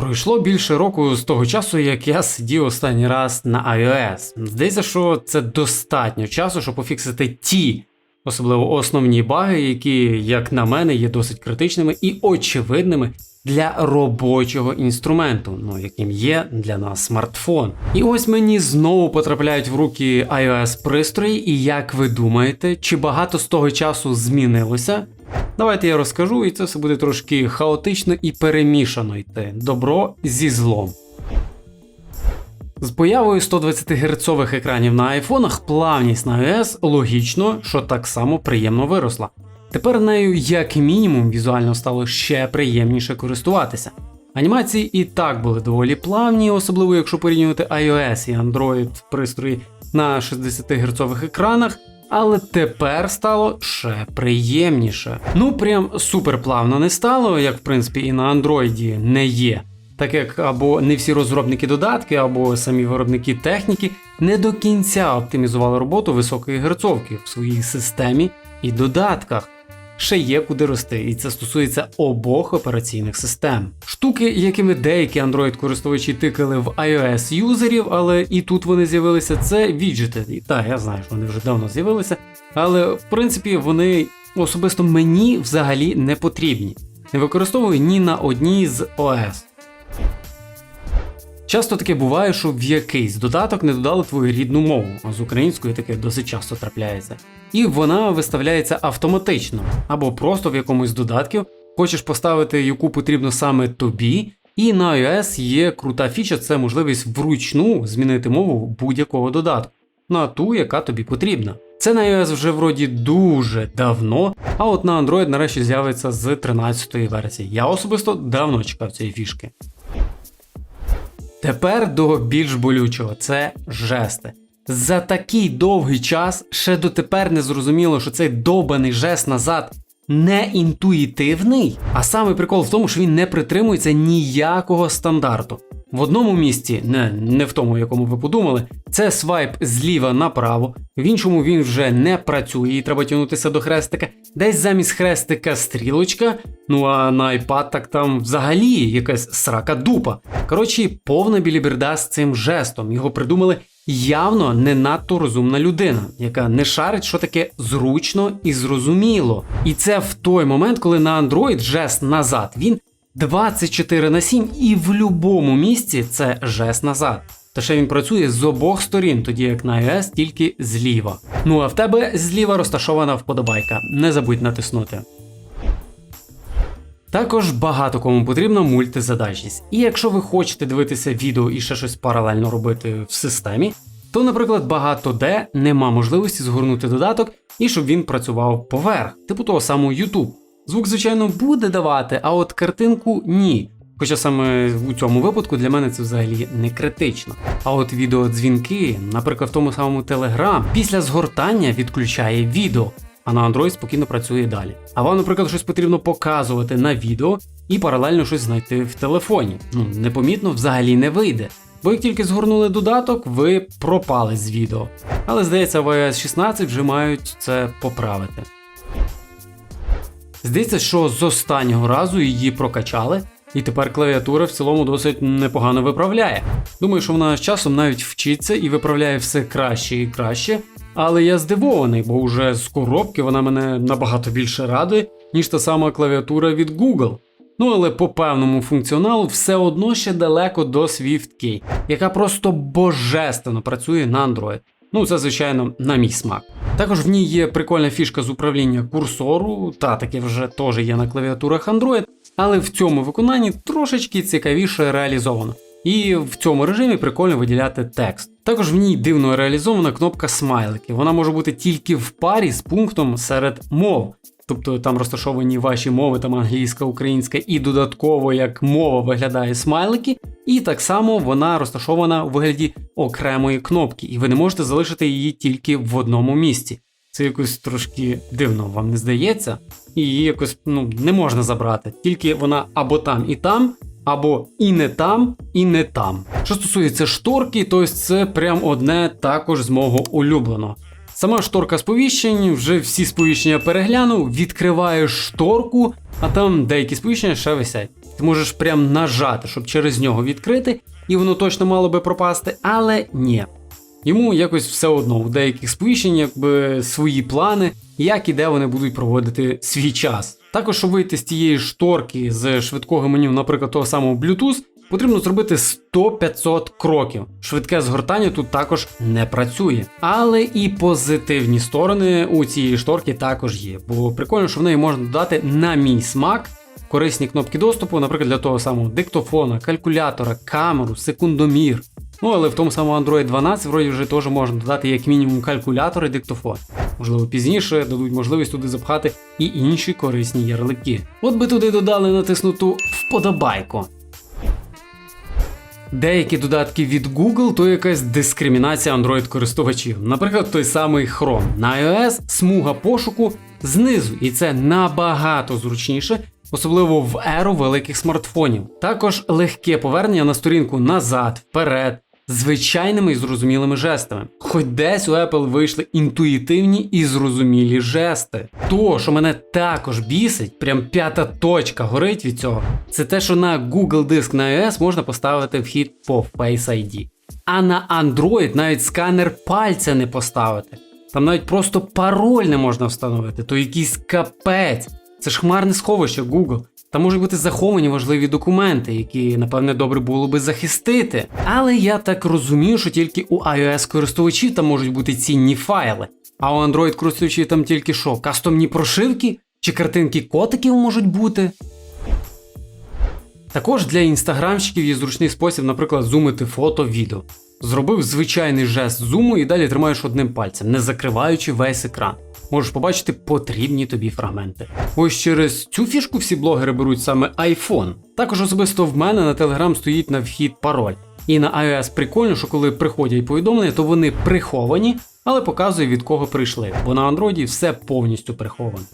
Пройшло більше року з того часу, як я сидів останній раз на iOS. Здається, що це достатньо часу, щоб пофіксити ті, особливо основні баги, які, як на мене, є досить критичними і очевидними для робочого інструменту, ну яким є для нас смартфон. І ось мені знову потрапляють в руки iOS пристрої, і як ви думаєте, чи багато з того часу змінилося? Давайте я розкажу, і це все буде трошки хаотично і перемішано йти. Добро зі злом. З появою 120 герцових екранів на айфонах плавність на iOS логічно, що так само приємно виросла. Тепер нею, як мінімум, візуально стало ще приємніше користуватися. Анімації і так були доволі плавні, особливо якщо порівнювати iOS і Android пристрої на 60 герцових екранах. Але тепер стало ще приємніше. Ну прям супер плавно не стало, як в принципі і на Андроїді не є. Так як або не всі розробники додатки, або самі виробники техніки не до кінця оптимізували роботу високої герцовки в своїй системі і додатках. Ще є куди рости, і це стосується обох операційних систем. Штуки, якими деякі Android-користувачі тикали в iOS юзерів, але і тут вони з'явилися, це віджити. І так, я знаю, що вони вже давно з'явилися, але в принципі вони особисто мені взагалі не потрібні. Не використовую ні на одній з ОС. Часто таке буває, що в якийсь додаток не додали твою рідну мову, а з українською таке досить часто трапляється. І вона виставляється автоматично, або просто в якомусь додатків хочеш поставити, яку потрібно саме тобі. І на iOS є крута фіча, це можливість вручну змінити мову будь-якого додатку на ту, яка тобі потрібна. Це на iOS вже вроді дуже давно, а от на Android нарешті з'явиться з 13-ї версії. Я особисто давно чекав цієї фішки. Тепер до більш болючого це жести. За такий довгий час ще дотепер не зрозуміло, що цей довбаний жест назад не інтуїтивний. А саме прикол в тому, що він не притримується ніякого стандарту. В одному місці, не, не в тому, якому ви подумали, це свайп зліва направо, в іншому він вже не працює, і треба тягнутися до хрестика. Десь замість хрестика стрілочка, ну а на iPad так там взагалі якась срака дупа. Коротше, повна біліберда з цим жестом. Його придумали явно не надто розумна людина, яка не шарить, що таке зручно і зрозуміло. І це в той момент, коли на Android жест назад він 24 на 7 і в будь-якому місці це жест назад. Та ще він працює з обох сторін, тоді як на iOS тільки зліва. Ну а в тебе зліва розташована вподобайка. Не забудь натиснути. Також багато кому потрібна мультизадачність. І якщо ви хочете дивитися відео і ще щось паралельно робити в системі, то, наприклад, багато де нема можливості згорнути додаток і щоб він працював поверх, типу того самого YouTube. Звук, звичайно, буде давати, а от картинку ні. Хоча саме у цьому випадку для мене це взагалі не критично. А от відеодзвінки, наприклад, в тому самому Telegram, після згортання відключає відео, а на Android спокійно працює далі. А вам, наприклад, щось потрібно показувати на відео і паралельно щось знайти в телефоні. Ну, непомітно взагалі не вийде. Бо як тільки згорнули додаток, ви пропали з відео. Але здається, в iOS 16 вже мають це поправити. Здається, що з останнього разу її прокачали, і тепер клавіатура в цілому досить непогано виправляє. Думаю, що вона з часом навіть вчиться і виправляє все краще і краще. Але я здивований, бо вже з коробки вона мене набагато більше радує, ніж та сама клавіатура від Google. Ну але по певному функціоналу все одно ще далеко до SwiftKey, яка просто божественно працює на Android. Ну, це, звичайно, на мій смак. Також в ній є прикольна фішка з управління курсору, та таке вже теж є на клавіатурах Android, але в цьому виконанні трошечки цікавіше реалізовано. І в цьому режимі прикольно виділяти текст. Також в ній дивно реалізована кнопка смайлики. Вона може бути тільки в парі з пунктом серед мов. Тобто там розташовані ваші мови, там англійська, українська, і додатково як мова виглядає смайлики, і так само вона розташована у вигляді окремої кнопки, і ви не можете залишити її тільки в одному місці. Це якось трошки дивно, вам не здається, її якось ну, не можна забрати. Тільки вона або там і там, або і не там, і не там. Що стосується шторки, то ось це прям одне також з мого улюбленого. Сама шторка сповіщень, вже всі сповіщення переглянув, відкриваєш шторку, а там деякі сповіщення ще висять. Ти можеш прям нажати, щоб через нього відкрити, і воно точно мало би пропасти, але ні. Йому якось все одно у деяких сповіщень якби свої плани, як і де вони будуть проводити свій час. Також, щоб вийти з тієї шторки з швидкого меню, наприклад, того самого Bluetooth, потрібно зробити 100-500 кроків. Швидке згортання тут також не працює. Але і позитивні сторони у цієї шторки також є. Бо прикольно, що в неї можна додати на мій смак корисні кнопки доступу, наприклад, для того самого диктофона, калькулятора, камеру, секундомір. Ну, але в тому самому Android 12 вроді вже теж можна додати як мінімум калькулятор і диктофон. Можливо, пізніше дадуть можливість туди запхати і інші корисні ярлики. От би туди додали натиснуту вподобайку. Деякі додатки від Google то якась дискримінація Android-користувачів. Наприклад, той самий Chrome. На iOS смуга пошуку знизу, і це набагато зручніше, особливо в еру великих смартфонів. Також легке повернення на сторінку назад, вперед, звичайними і зрозумілими жестами. Хоч десь у Apple вийшли інтуїтивні і зрозумілі жести. То, що мене також бісить, прям п'ята точка горить від цього, це те, що на Google диск на iOS можна поставити вхід по Face ID. А на Android навіть сканер пальця не поставити. Там навіть просто пароль не можна встановити, то якийсь капець. Це ж хмарне сховище Google. Там можуть бути заховані важливі документи, які, напевне, добре було би захистити. Але я так розумію, що тільки у iOS користувачів там можуть бути цінні файли. А у Android користувачів там тільки що, кастомні прошивки чи картинки котиків можуть бути. Також для інстаграмщиків є зручний спосіб, наприклад, зумити фото, відео. Зробив звичайний жест зуму і далі тримаєш одним пальцем, не закриваючи весь екран. Можеш побачити потрібні тобі фрагменти. Ось через цю фішку всі блогери беруть саме iPhone. Також особисто в мене на Telegram стоїть на вхід пароль. І на iOS прикольно, що коли приходять повідомлення, то вони приховані, але показує від кого прийшли, бо на Android все повністю приховано.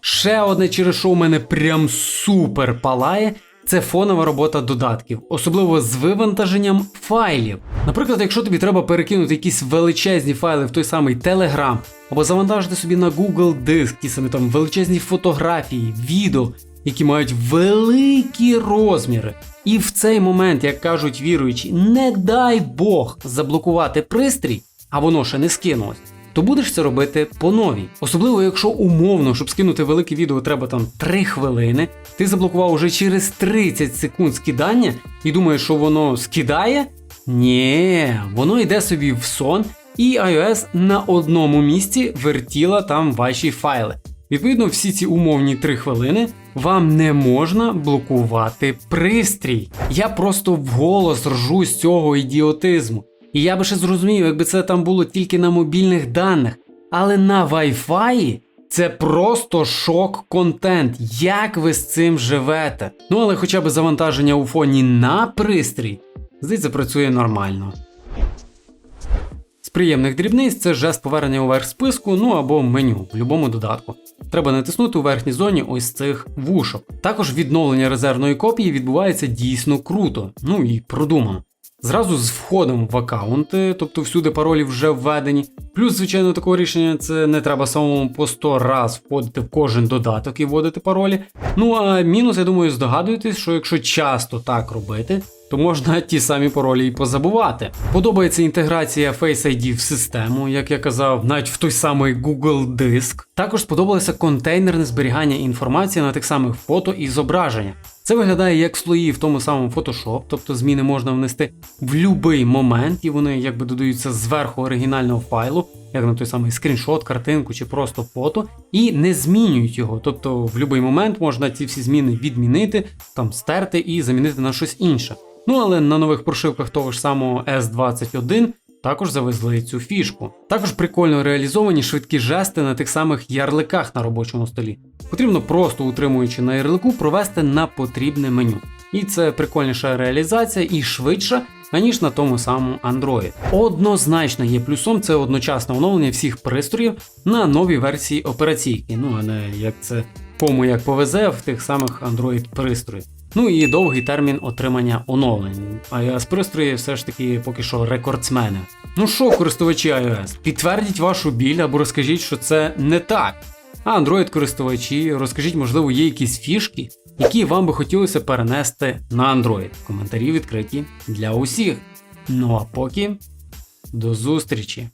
Ще одне, через що у мене прям супер палає, це фонова робота додатків, особливо з вивантаженням файлів. Наприклад, якщо тобі треба перекинути якісь величезні файли в той самий Telegram, або завантажити собі на Google диск, ті самі там величезні фотографії, відео, які мають великі розміри. І в цей момент, як кажуть віруючі, не дай Бог заблокувати пристрій, а воно ще не скинулось то будеш це робити по новій. Особливо, якщо умовно, щоб скинути велике відео, треба там 3 хвилини, ти заблокував уже через 30 секунд скидання і думаєш, що воно скидає? Ні, воно йде собі в сон, і iOS на одному місці вертіла там ваші файли. Відповідно, всі ці умовні 3 хвилини вам не можна блокувати пристрій. Я просто вголос ржу з цього ідіотизму. І я би ще зрозумів, якби це там було тільки на мобільних даних. Але на Wi-Fi це просто шок-контент. Як ви з цим живете? Ну але хоча б завантаження у фоні на пристрій, здається, працює нормально. З приємних дрібниць це жест повернення уверх списку, ну або меню в будь-якому додатку. Треба натиснути у верхній зоні ось цих вушок. Також відновлення резервної копії відбувається дійсно круто, ну і продумано. Зразу з входом в аккаунти, тобто всюди паролі вже введені. Плюс, звичайно, такого рішення це не треба самому по 100 раз входити в кожен додаток і вводити паролі. Ну а мінус, я думаю, здогадуєтесь, що якщо часто так робити, то можна ті самі паролі і позабувати. Подобається інтеграція Face ID в систему, як я казав, навіть в той самий Google диск. Також сподобалося контейнерне зберігання інформації на тих самих фото і зображення. Це виглядає як слої в тому самому Photoshop, тобто зміни можна внести в будь-який момент, і вони якби додаються зверху оригінального файлу, як на той самий скріншот, картинку чи просто фото, і не змінюють його. Тобто в будь-який момент можна ці всі зміни відмінити, там стерти і замінити на щось інше. Ну але на нових прошивках того ж самого S21 також завезли цю фішку. Також прикольно реалізовані швидкі жести на тих самих ярликах на робочому столі. Потрібно просто утримуючи на ярлику провести на потрібне меню. І це прикольніша реалізація і швидша, аніж на тому самому Android. Однозначно є плюсом це одночасне оновлення всіх пристроїв на новій версії операційки. Ну а не як це кому як повезе в тих самих Android пристроїв. Ну і довгий термін отримання оновлень. iOS пристрої все ж таки поки що рекордсмени. Ну що, користувачі iOS, підтвердіть вашу біль або розкажіть, що це не так. А Android користувачі, розкажіть, можливо, є якісь фішки, які вам би хотілося перенести на Android. Коментарі відкриті для усіх. Ну а поки до зустрічі!